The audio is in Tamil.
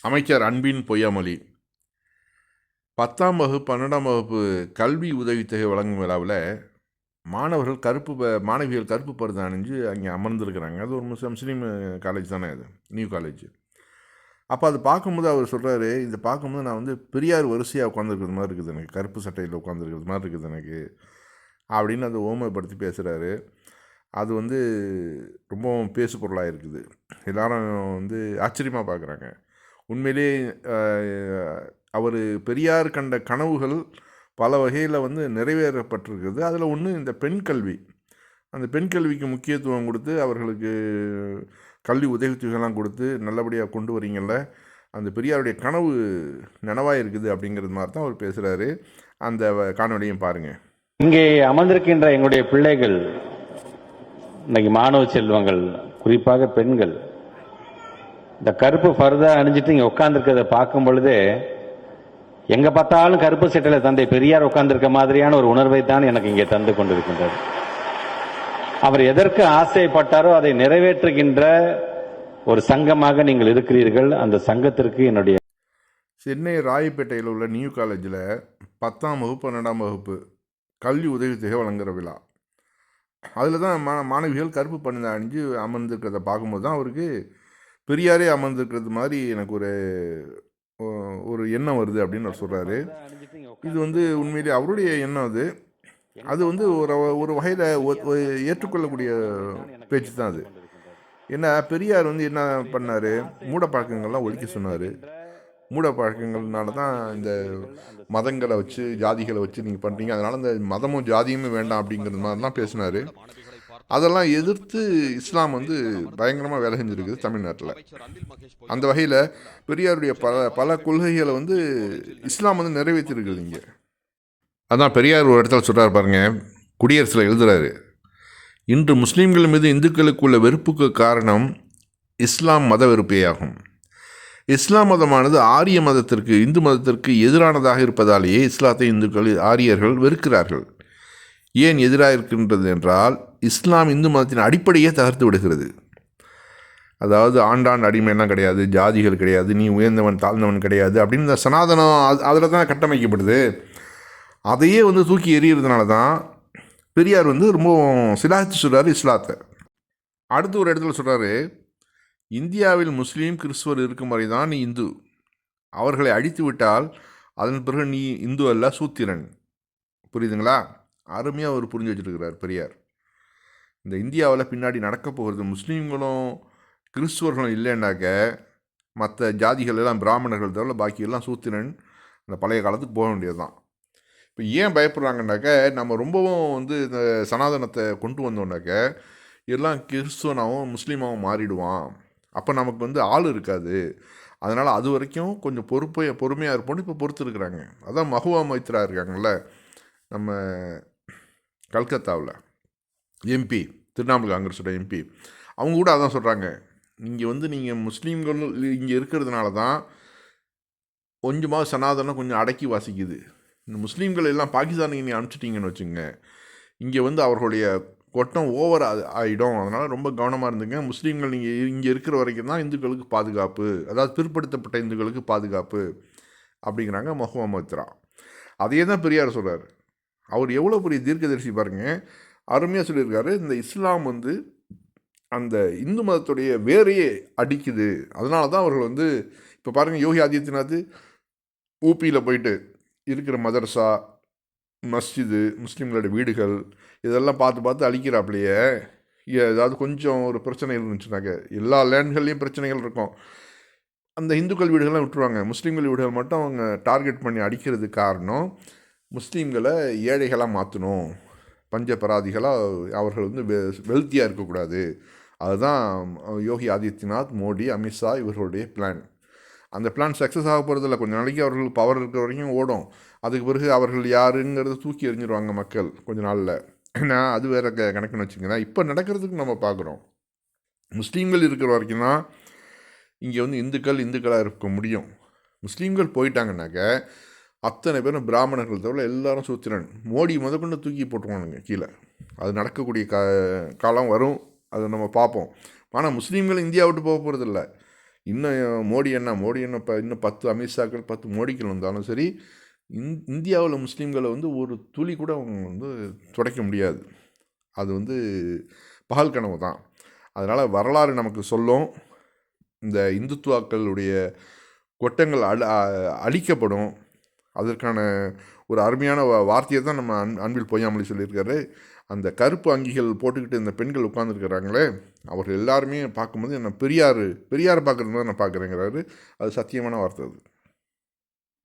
அமைச்சர் அன்பின் பொய்யாமொழி. பத்தாம் வகுப்பு பன்னெண்டாம் வகுப்பு கல்வி உதவித்தொகை வழங்கும் விழாவில் மாணவர்கள் கருப்பு ப- மாணவிகள் கருப்பு பருதம் அணிஞ்சு அங்கே அமர்ந்திருக்கிறாங்க. அது ஒரு முஸ்லிம் முஸ்லீம் காலேஜ் தானே அது. நியூ காலேஜ் அப்போ அது பார்க்கும்போது அவர் சொல்கிறாரு இதை பார்க்கும்போது நான் வந்து பெரியார் வரிசையாக உட்காந்துருக்கிறது மாதிரி இருக்குது எனக்கு. கருப்பு சட்டையில் உட்காந்துருக்கிறது மாதிரி இருக்குது எனக்கு. அப்படின்னு அந்த ஓமைப்படுத்தி பேசுகிறாரு அது வந்து ரொம்பவும் பேசு பொருளாக இருக்குது எல்லாரும் வந்து ஆச்சரியமாக பார்க்குறாங்க. உண்மையிலே அவர் பெரியார் கண்ட கனவுகள் பல வகையில் வந்து நிறைவேறப்பட்டிருக்குது. அதில் ஒன்று இந்த பெண் கல்வி. அந்த பெண் கல்விக்கு முக்கியத்துவம் கொடுத்து அவர்களுக்கு கல்வி உதவித்தொகைலாம் கொடுத்து நல்லபடியாக கொண்டு வரீங்கள்ல அந்த பெரியாருடைய கனவு நனவாக இருக்குது அப்படிங்கிறது மாதிரி தான் அவர் பேசுகிறாரு அந்த வ- காணொளியும் பாருங்கள் இங்கே அமர்ந்திருக்கின்ற எங்களுடைய பிள்ளைகள் இன்னைக்கு மாணவ செல்வங்கள் குறிப்பாக பெண்கள் இந்த கருப்பு ஃபர்தா அணிஞ்சிட்டு இங்கே உட்காந்துருக்கிறத பார்க்கும் பொழுது எங்கே பார்த்தாலும் கருப்பு சட்டையில் தந்தை பெரியார் உட்காந்துருக்க மாதிரியான ஒரு உணர்வை தான் எனக்கு இங்கே தந்து கொண்டிருக்கின்றது. அவர் எதற்கு ஆசைப்பட்டாரோ அதை நிறைவேற்றுகின்ற ஒரு சங்கமாக நீங்கள் இருக்கிறீர்கள். அந்த சங்கத்திற்கு என்னுடைய சென்னை ராயப்பேட்டையில் உள்ள நியூ காலேஜில் பத்தாம் வகுப்பு பன்னெண்டாம் வகுப்பு கல்வி உதவித்தொகை வழங்குகிற விழா. அதில் தான் மா மாணவிகள் கருப்பு பண்ணி அணிஞ்சு அமர்ந்திருக்கிறத பார்க்கும்போது தான் அவருக்கு பெரியாரே அமர்ந்திருக்கிறது மாதிரி எனக்கு ஒரு ஒரு எண்ணம் வருது அப்படின்னு அவர் சொல்கிறாரு இது வந்து உண்மையிலே அவருடைய எண்ணம் அது. அது வந்து ஒரு ஒரு வகையில் ஏற்றுக்கொள்ளக்கூடிய பேச்சு தான் அது. ஏன்னா பெரியார் வந்து என்ன பண்ணார்? மூட பழக்கங்கள்லாம் ஒழிக்க சொன்னார். மூட பழக்கங்கள்னால தான் இந்த மதங்களை வச்சு ஜாதிகளை வச்சு நீங்கள் பண்ணுறீங்க அதனால் இந்த மதமும் ஜாதியுமே வேண்டாம் அப்படிங்கிறது மாதிரிலாம் பேசினார். அதெல்லாம் எதிர்த்து இஸ்லாம் வந்து பயங்கரமாக வேலை செஞ்சுருக்குது தமிழ்நாட்டில். அந்த வகையில் பெரியாருடைய பல பல கொள்கைகளை வந்து இஸ்லாம் வந்து நிறைவேற்றிருக்குது இங்கே. அதான் பெரியார் ஒரு இடத்துல சொல்கிறார் பாருங்கள் குடியரசில் எழுதுகிறாரு இன்று முஸ்லீம்கள் மீது இந்துக்களுக்கு உள்ள வெறுப்புக்கு காரணம் இஸ்லாம் மத வெறுப்பேயாகும். இஸ்லாம் மதமானது ஆரிய மதத்திற்கு இந்து மதத்திற்கு எதிரானதாக இருப்பதாலேயே இஸ்லாத்தை இந்துக்கள் ஆரியர்கள் வெறுக்கிறார்கள். ஏன் எதிராக இருக்கின்றது என்றால் இஸ்லாம் இந்து மதத்தின் அடிப்படையே தகர்த்து விடுகிறது. அதாவது ஆண்டாண்டு அடிமையெல்லாம் கிடையாது ஜாதிகள் கிடையாது நீ உயர்ந்தவன் தாழ்ந்தவன் கிடையாது அப்படின்னு இந்த சனாதனம் அது அதில் தான் கட்டமைக்கப்படுது. அதையே வந்து தூக்கி எறிகிறதுனால தான் பெரியார் வந்து ரொம்ப சிலாகித்து சொல்கிறார் இஸ்லாத்தை. அடுத்து ஒரு இடத்துல சொல்கிறாரு இந்தியாவில் முஸ்லீம் கிறிஸ்துவர் இருக்கும் வரை தான் நீ இந்து. அவர்களை அழித்து விட்டால் அதன் பிறகு நீ இந்து அல்ல சூத்திரன். புரியுதுங்களா? அருமையாக அவர் புரிஞ்சு வச்சிருக்கிறார் பெரியார். இந்த இந்தியாவில் பின்னாடி நடக்க போகிறது முஸ்லீம்களும் கிறிஸ்துவர்களும் இல்லைன்னாக்க மற்ற ஜாதிகள் எல்லாம் பிராமணர்கள் தவிர பாக்கியெல்லாம் சூத்திரன் அந்த பழைய காலத்துக்கு போக வேண்டியது தான் இப்போ ஏன் பயப்படுறாங்கன்னாக்க நம்ம ரொம்பவும் வந்து இந்த சனாதனத்தை கொண்டு வந்தோம்னாக்க எல்லாம் கிறிஸ்துவனாகவும் முஸ்லீமாகவும் மாறிடுவான். அப்போ நமக்கு வந்து ஆள் இருக்காது. அதனால் அது வரைக்கும் கொஞ்சம் பொறுப்பை பொறுமையாக இருப்போம்னு இப்போ பொறுத்துருக்குறாங்க. அதான் மகுவா மைத்ரா இருக்காங்கள்ல நம்ம கல்கத்தாவில் எம்பி திரிணாமுல் காங்கிரஸோட எம்பி அவங்க கூட அதான் சொல்கிறாங்க இங்கே வந்து நீங்கள் முஸ்லீம்கள் இங்கே இருக்கிறதுனால தான் கொஞ்சமாக சனாதனம் கொஞ்சம் அடக்கி வாசிக்குது. இந்த முஸ்லீம்கள் எல்லாம் பாகிஸ்தானுக்கு நீ அனுப்பிச்சிட்டிங்கன்னு வச்சுங்க இங்கே வந்து அவர்களுடைய கொட்டம் ஓவர் ஆகிடும் அதனால் ரொம்ப கவனமாக இருந்துங்க. முஸ்லீம்கள் நீங்கள் இங்கே இருக்கிற வரைக்கும் தான் இந்துக்களுக்கு பாதுகாப்பு. அதாவது பிற்படுத்தப்பட்ட இந்துக்களுக்கு பாதுகாப்பு. அப்படிங்கிறாங்க மொஹமத்ரா மத்ரா. அதையே தான் பெரியார் சொல்கிறார் அவர் எவ்வளோ பெரிய தீர்க்கதரிசி பாருங்க. அருமையாக சொல்லியிருக்காரு. இந்த இஸ்லாம் வந்து அந்த இந்து மதத்துடைய வேரையே அடிக்குது. அதனால தான் அவர்கள் வந்து இப்போ பாருங்கள் யோகி ஆதித்யநாத் ஊபியில் போயிட்டு இருக்கிற மதரசா மஸ்ஜிது முஸ்லீம்களோட வீடுகள் இதெல்லாம் பார்த்து பார்த்து அழிக்கிறாப்லையே. ஏதாவது கொஞ்சம் ஒரு பிரச்சனை இருந்துச்சுனாக்க எல்லா லேண்ட்கள்லேயும் பிரச்சனைகள் இருக்கும். அந்த இந்துக்கள் வீடுகள்லாம் விட்டுருவாங்க. முஸ்லீம்கள் வீடுகள் மட்டும் அவங்க டார்கெட் பண்ணி அடிக்கிறதுக்கு காரணம். முஸ்லீம்களை ஏழைகளாக மாற்றணும் பஞ்சபராதிகளாக அவர்கள் வந்து வெல்த்தியாக இருக்கக்கூடாது. அதுதான் யோகி ஆதித்யநாத் மோடி அமித்ஷா இவர்களுடைய பிளான் அந்த பிளான் சக்ஸஸ் ஆக போகிறதில்ல கொஞ்ச நாளைக்கு அவர்கள் பவர் இருக்கிற வரைக்கும் ஓடும். அதுக்கு பிறகு அவர்கள் யாருங்கிறத தூக்கி எறிஞ்சிருவாங்க மக்கள் கொஞ்ச நாளில். ஏன்னா அது வேறு க கணக்குன்னு வச்சுக்கோங்க. இப்போ நடக்கிறதுக்கு நம்ம பார்க்குறோம். முஸ்லீம்கள் இருக்கிற வரைக்கும் தான் இங்கே வந்து இந்துக்கள் இந்துக்களாக இருக்க முடியும். முஸ்லீம்கள் போயிட்டாங்கன்னாக்க அத்தனை பேரும் பிராமணர்கள் தவிர எல்லாரும் சூத்திரன். மோடி முதற்கொண்டு தூக்கி போட்டுருவானுங்க கீழே. அது நடக்கக்கூடிய கா காலம் வரும். அதை நம்ம பார்ப்போம். ஆனால் முஸ்லீம்கள் இந்தியா விட்டு போக போகிறதில்ல இன்னும் மோடி என்ன மோடி என்ன இப்போ இன்னும் பத்து அமித்ஷாக்கள் பத்து மோடிகள் வந்தாலும் சரி இந் இந்தியாவில் முஸ்லீம்களை வந்து ஒரு துளி கூட அவங்க வந்து துடைக்க முடியாது. அது வந்து பகல் கனவு தான். அதனால் வரலாறு நமக்கு சொல்லும். இந்த இந்துத்துவாக்களுடைய கொட்டங்கள் அழ அழிக்கப்படும். அதற்கான ஒரு அருமையான வார்த்தையை தான் நம்ம அன் அன்பில் பொய்யாமலி சொல்லியிருக்காரு. அந்த கருப்பு அங்கிகள் போட்டுக்கிட்டு இந்த பெண்கள் உட்காந்துருக்கிறாங்களே அவர்கள் எல்லாருமே பார்க்கும்போது என்ன பெரியார் பெரியார் பார்க்குறது தான் நான் பார்க்குறேங்கிறாரு. அது சத்தியமான வார்த்தை அது.